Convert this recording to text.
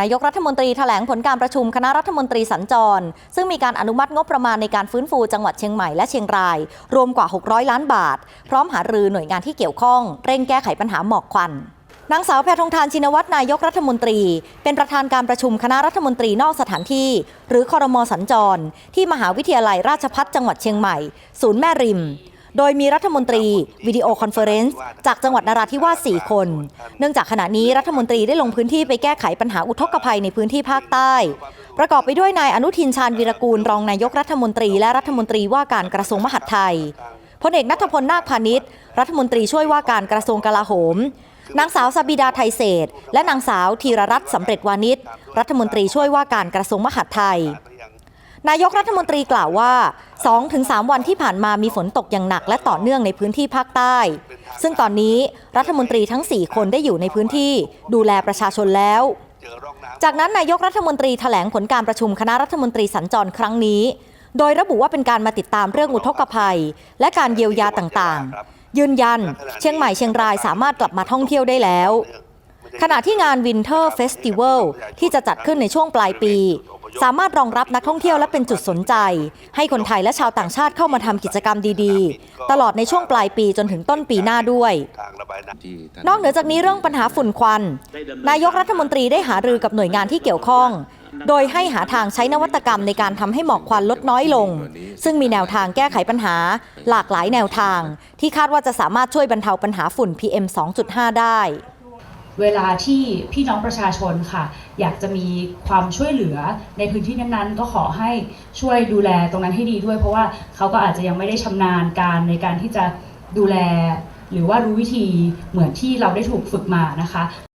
นายกรัฐมนตรีแถลงผลการประชุมคณะรัฐมนตรีสัญจร ซึ่งมีการอนุมัติงบประมาณในการฟื้นฟูจังหวัดเชียงใหม่และเชียงราย รวมกว่า 600 ล้านบาท พร้อมหารือหน่วยงานที่เกี่ยวข้อง เร่งแก้ไขปัญหาหมอกควันนางสาวแพทองทานชินวัตรนายกรัฐมนตรี เป็นประธานการประชุมคณะรัฐมนตรีนอกสถานที่ หรือคอรมอสัญจร ที่มหาวิทยาลัยราชภัฏจังหวัดเชียงใหม่ ศูนย์แม่ริม โดยมีรัฐมนตรีวิดีโอคอนเฟอเรนซ์จากจังหวัดนราธิวาส4คน เนื่องจากขณะนี้รัฐมนตรีได้ลงพื้นที่ไปแก้ไขปัญหาอุทกภัยในพื้นที่ภาคใต้ ประกอบไปด้วยนายอนุทินชาญวีรกูลรองนายกรัฐมนตรี และรัฐมนตรีว่าการกระทรวงมหาดไทยพลเอกนัทพลนาคพาณิชย์ รัฐมนตรีช่วยว่าการกระทรวงกลาโหมนางสาวสบิดาไทยเศษ และนางสาวธีรรัตน์สำเร็จวานิชรัฐมนตรีช่วยว่าการกระทรวงมหาดไทย นายกรัฐมนตรีกล่าวว่า 2-3 วันที่ผ่านมามีฝนตกอย่างหนักและต่อเนื่องในพื้นที่ภาคใต้ ซึ่งตอนนี้รัฐมนตรีทั้ง 4 คนได้อยู่ในพื้นที่ดูแลประชาชนแล้ว จากนั้นนายกรัฐมนตรีแถลงผลการประชุมคณะรัฐมนตรีสัญจรครั้งนี้ โดยระบุว่าเป็นการมาติดตามเรื่องอุทกภัย และการเยียวยาต่างๆ ยืนยัน เชียงใหม่เชียงรายสามารถกลับมาท่องเที่ยวได้แล้วขณะที่งาน Winter Festival ที่จะจัดขึ้นในช่วงปลายปี สามารถรองรับนักท่องเที่ยวและเป็นจุดสนใจ ให้คนไทยและชาวต่างชาติเข้ามาทำกิจกรรมดีๆ ตลอดในช่วงปลายปีจนถึงต้นปีหน้าด้วย นอกเหนือจากนี้เรื่องปัญหาฝุ่นควัน นายกรัฐมนตรีได้หารือกับหน่วยงานที่เกี่ยวข้อง โดยให้หาทางใช้นวัตกรรมในการทำให้หมอกควันลดน้อยลง ซึ่งมีแนวทางแก้ไขปัญหา หลากหลายแนวทาง ที่คาดว่าจะสามารถช่วยบรรเทาปัญหาฝุ่น PM 2.5 ได้ เวลาที่พี่น้องประชาชนค่ะ อยากจะมีความช่วยเหลือในพื้นที่นั้นๆ ก็ขอให้ช่วยดูแลตรงนั้นให้ดีด้วย เพราะว่าเขาก็อาจจะยังไม่ได้ชำนาญการในการที่จะดูแล หรือว่ารู้วิธีเหมือนที่เราได้ถูกฝึกมานะคะ